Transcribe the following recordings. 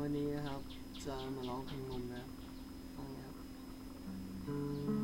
วันนี้นะครับ จะมาร้องเพลงงมนะฟังนะครับ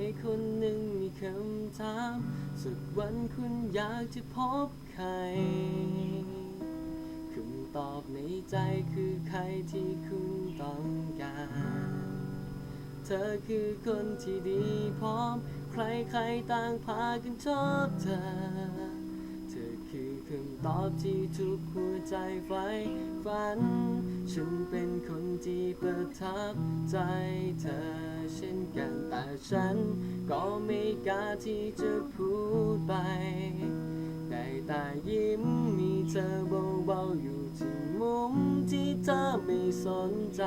ครคนหนึ่งมีคำถาม สักวันคุณอยากจะพบใครคำตอบในใจคือใครที่คุณต้องการ เธอคือคนที่ดีพร้อม ใครใครๆต่างพากันชอบเธอ ตอบที่ทุกหัวใจใฝ่ฝัน ฉันเป็นคนที่ประทับใจเธอเช่นกันแต่ฉัน ก็ไม่กล้าที่จะพูดไป ได้แต่ยิ้มมีเธอเบาๆอยู่ที่มุมที่เธอไม่สนใจ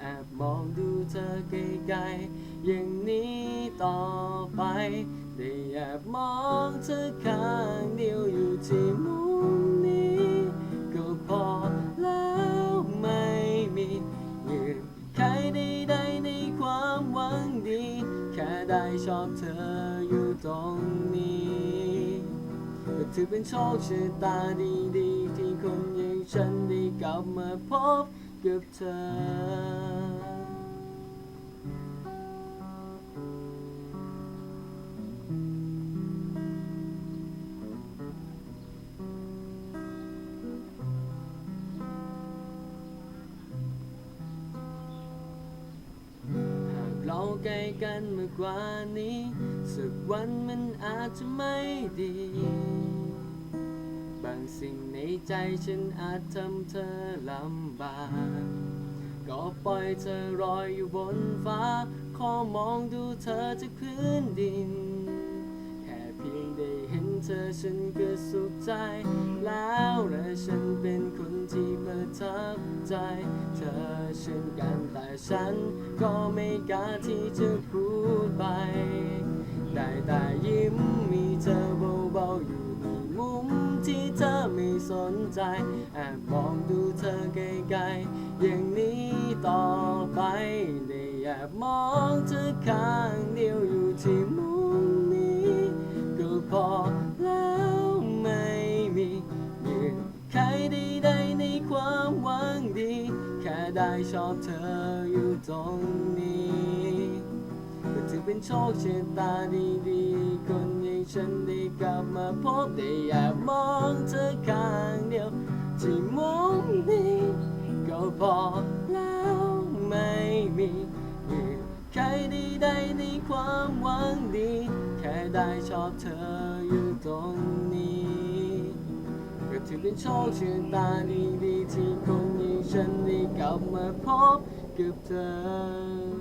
แอบมองดูเธอไกลๆอย่างนี้ต่อไป ได้แอบมองเธอข้า ได้ชอบเธออยู่ตรงนี้ก็ถือเป็นโชคชะตาดีๆ ที่คนอย่างฉันได้กลับมาพบกับเธอ ใกล้กันมากกว่านี้ สักวันมันอาจจะไม่ดี บางสิ่งในใจฉันอาจทำเธอลำบาก ก็ปล่อยเธอลอยอยู่บนฟ้า ขอมองดูเธอจากพื้นดิน แค่เพียงได้เห็นเธอฉันก็สุขใจ แล้วและฉันเป็นคนที่ประทับใจเธอ เช่นกันแต่ฉันก็ไม่กล้าที่จะพูดไป ได้แต่ยิ้มมีเธอเบาๆอยู่ในมุมที่เธอไม่สนใจแอบมองดูเธอไกลๆอย่างนี้ต่อไปได้แอบมองเธอข้างเดียวอยู่ที่มุมนี้ก็พอแล้วไม่มีเงื่อนไขใดๆในความหวังดี ค่ได้ชอบเธออยู่ตรงนี้ก็ถือเป็นโชคชะตาดีๆ คนอย่างฉันได้กลับมาพบได้อยากมองเธอข้างเดียว ที่มุมนี้ก็พอแล้วไม่มีเงื่อนไขใดในความหวังดี แค่ได้ชอบเธออยู่ตรงนี้ ก็ถือเป็นโชคชะตาดีๆที่ ลับมาพบกับเธอ